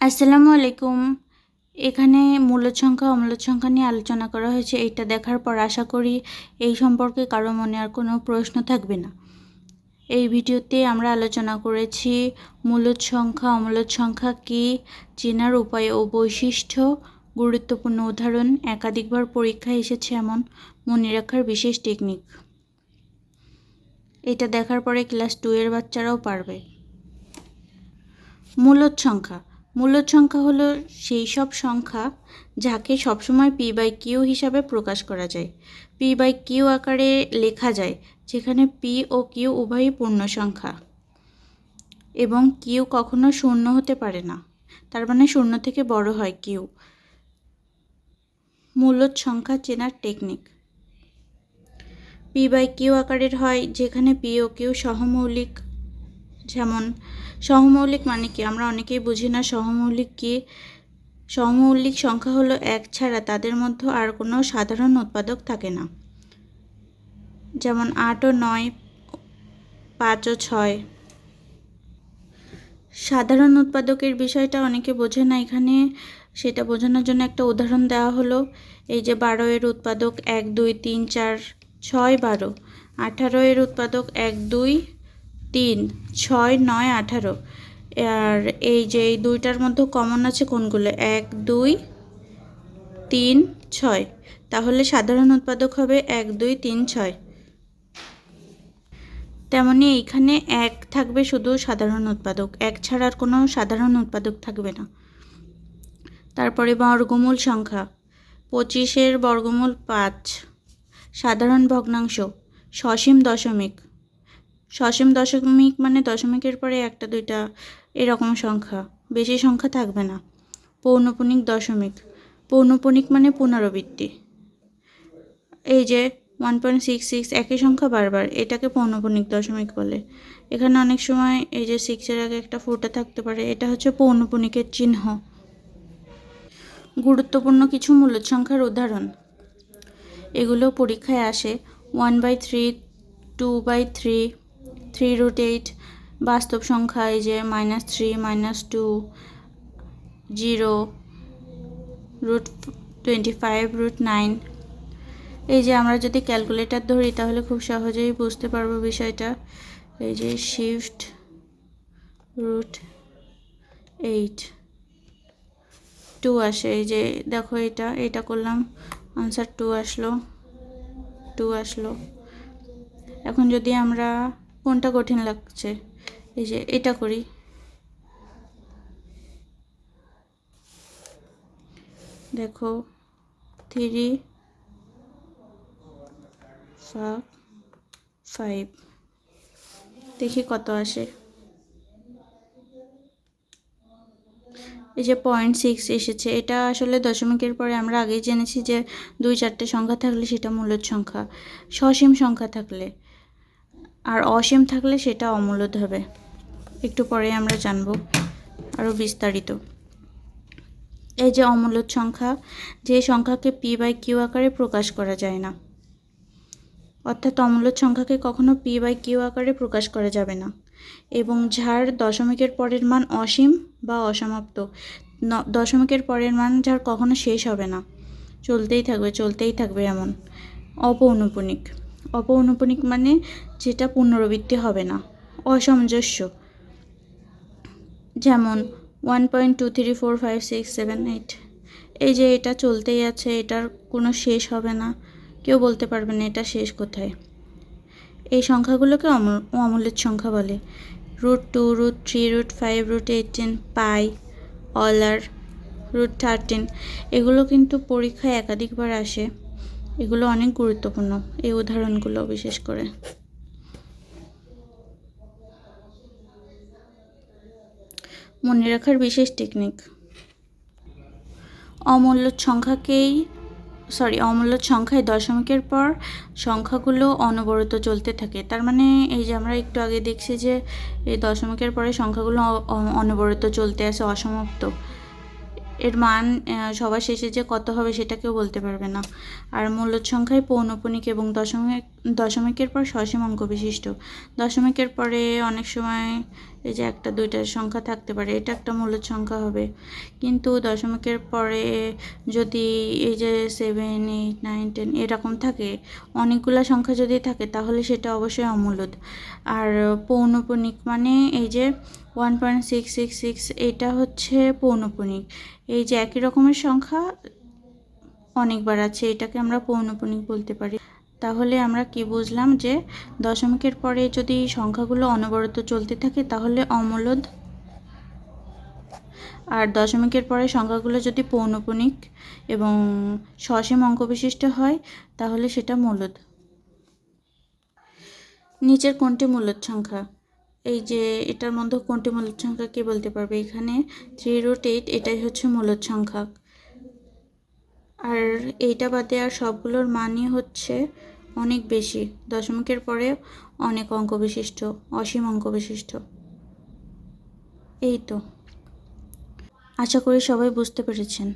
আসসালামু আলাইকুম। এখানে মূলদ সংখ্যা অমূলদ সংখ্যা নিয়ে আলোচনা করা হয়েছে। এইটা দেখার পর আশা করি এই সম্পর্কে কারও মনে আর কোনো প্রশ্ন থাকবে না। এই ভিডিওতে আমরা আলোচনা করেছি মূলদ সংখ্যা অমূলদ সংখ্যা কী, চেনার উপায় ও বৈশিষ্ট্য, গুরুত্বপূর্ণ উদাহরণ, একাধিকবার পরীক্ষায় এসেছে এমন মনে রাখার বিশেষ টেকনিক এটা দেখার পরে ক্লাস টু এর বাচ্চারাও পারবে। মূলদ সংখ্যা মূলদ সংখ্যা হলো সেই সব সংখ্যা যাকে সবসময় পি বাই কিউ হিসাবে প্রকাশ করা যায়। পি বাই কিউ আকারে লেখা যায়, যেখানে পি ও কিউ উভয়ই পূর্ণ সংখ্যা। এবং কিউ কখনো শূন্য হতে পারে না, তার মানে শূন্য থেকে বড় হয় কিউ মূলদ সংখ্যা চেনার টেকনিক পি বাই কিউ আকারের হয়, যেখানে পি ও কিউ সহমৌলিক যেমন সহমৌলিক মানে কি? আমরা অনেকেই বুঝি না সহমৌলিক কি। সহমৌলিক সংখ্যা হলো এক ছাড়া তাদের মধ্যে আর কোনো সাধারণ উৎপাদক থাকে না। যেমন আট ও নয়, পাঁচ ও ছয়। সাধারণ উৎপাদকের বিষয়টা অনেকে বোঝে না। এখানে সেটা বোঝানোর জন্য একটা উদাহরণ দেওয়া হলো। এই যে বারো এর উৎপাদক এক, দুই, তিন, চার, ছয়, বারো। আঠারো এর উৎপাদক এক, দুই তিন, ছয়, নয়, আঠারো। আর এই যে এই দুইটার মধ্যে কমন আছে কোনগুলো? এক, দুই, তিন, ছয়। তাহলে সাধারণ উৎপাদক হবে এক, দুই, তিন, ছয়। তেমনি এইখানে এক থাকবে শুধু সাধারণ উৎপাদক। এক ছাড়া আর কোনো সাধারণ উৎপাদক থাকবে না। তারপরে বর্গমূল সংখ্যা। পঁচিশের বর্গমূল পাঁচ। সাধারণ ভগ্নাংশ। সসীম দশমিক। সসীম দশমিক মানে দশমিকের পরে একটা, দুইটা এরকম সংখ্যা। বেশি সংখ্যা থাকবে না। পৌনপুনিক দশমিক। পৌনপুনিক মানে পুনরাবৃত্তি। এই যে ওয়ান পয়েন্ট সিক্স সিক্স একই সংখ্যা বারবার, এটাকে পৌনপুনিক দশমিক বলে। এখানে অনেক সময় এই যে সিক্সের আগে একটা ফুটা থাকতে পারে, এটা হচ্ছে পৌনপুনিকের চিহ্ন। গুরুত্বপূর্ণ কিছু মূলদ সংখ্যার উদাহরণ। এগুলো পরীক্ষায় আসে। One by three two by three three root eight বাস্তব সংখ্যা এই যে minus three minus two zero root twenty five root nine এই যে আমরা যদি ক্যালকুলেটর ধরি তাহলে খুব সহজেই বুঝতে পারব বিষয়টা। এই যে শিফট রুট এইট টু আসে, এই যে দেখো এটা এটা করলাম আনসার টু আসলো টু আসলো। এখন যদি আমরা কোনটা কঠিন লাগছে। এই যে এটা করি। দেখো থ্রি ফাইভ দেখি কত আসে। এই যে পয়েন্ট সিক্স এসেছে, এটা আসলে দশমিকের পরে আমরা আগেই জেনেছি যে দুই চারটে সংখ্যা থাকলে সেটা মূলদ সংখ্যা। সসীম সংখ্যা থাকলে। আর অসীম থাকলে সেটা অমূলদ হবে। একটু পরে আমরা জানব আরও বিস্তারিত। এই যে অমূলদ সংখ্যা, যে সংখ্যাকে পি বাই কিউ আকারে প্রকাশ করা যায় না। অর্থাৎ অমূলদ সংখ্যাকে কখনো পি বাই কিউ আকারে প্রকাশ করা যাবে না। এবং যার দশমিকের পরের মান অসীম বা অসমাপ্ত দশমিকের পরের মান যার কখনো শেষ হবে না। চলতেই থাকবে চলতেই থাকবে এমন। অপৌনপুনিক। অপৌনপুনিক মানে যেটা পুনরাবৃত্তি হবে না, অসামঞ্জস্য। যেমন one point two three four five six seven eight এই যে এটা চলতেই আছে, এটার কোনো শেষ হবে না, কেউ বলতে পারবে না এটা শেষ কোথায়। এই সংখ্যাগুলোকে অমূল্যের সংখ্যা বলে। Root two root three root five root eighteen pi Euler root thirteen এগুলো কিন্তু পরীক্ষায় একাধিকবার আসে। এগুলো অনেক গুরুত্বপূর্ণ, এই উদাহরণগুলো বিশেষ করে। মনে রাখার বিশেষ টেকনিক অমূল্য সংখ্যাকেই সরি অমূল্য সংখ্যায় দশমিকের পর সংখ্যাগুলো অনবরত চলতে থাকে। তার মানে এই যে আমরা একটু আগে দেখছি যে এই দশমিকের পরে সংখ্যাগুলো অনবরত চলতে আসে অসমাপ্ত। এর মান সবার শেষে যে কত হবে সেটা কেউ বলতে পারবে না। আর মূল্য সংখ্যায় পৌনপুনিক এবং দশমিক, দশমিকের পর সসীম অঙ্ক বিশিষ্ট। দশমিকের পরে অনেক সময় এই যে একটা দুইটার সংখ্যা থাকতে পারে, এটা একটা মূলদ সংখ্যা হবে। কিন্তু দশমিকের পরে যদি এই যে সেভেন এইট নাইন টেন এরকম থাকে, অনেকগুলো সংখ্যা যদি থাকে, তাহলে সেটা অবশ্যই অমূলদ আর পৌনপুনিক মানে এই যে one point six six six এটা হচ্ছে পৌনপুনিক। এই যে একই রকমের সংখ্যা, অনেকবার আছে, এটাকে আমরা পৌনপুনিক বলতে পারি। তাহলে আমরা কি বুঝলাম যে দশমিকের পরে যদি সংখ্যাগুলো অনবরত চলতে থাকে তাহলে অমূলদ। আর দশমিকের পরে সংখ্যাগুলো যদি পৌনপুনিক এবং সসীম অঙ্ক বিশিষ্ট হয়, তাহলে সেটা মূলদ। নিচের কোনটি মূলদ সংখ্যা? এই যে এটার মধ্যে কোনটি মূলদ সংখ্যা কে বলতে পারবে? এখানে থ্রি রুট এইট এটাই হচ্ছে মূলদ সংখ্যা। আর এইটা বাদে আর সবগুলোর মানই হচ্ছে অনেক বেশি। দশমিকের পরে অনেক অঙ্ক বিশিষ্ট, অসীম অঙ্ক বিশিষ্ট। এই তো। আশা করি সবাই বুঝতে পেরেছেন।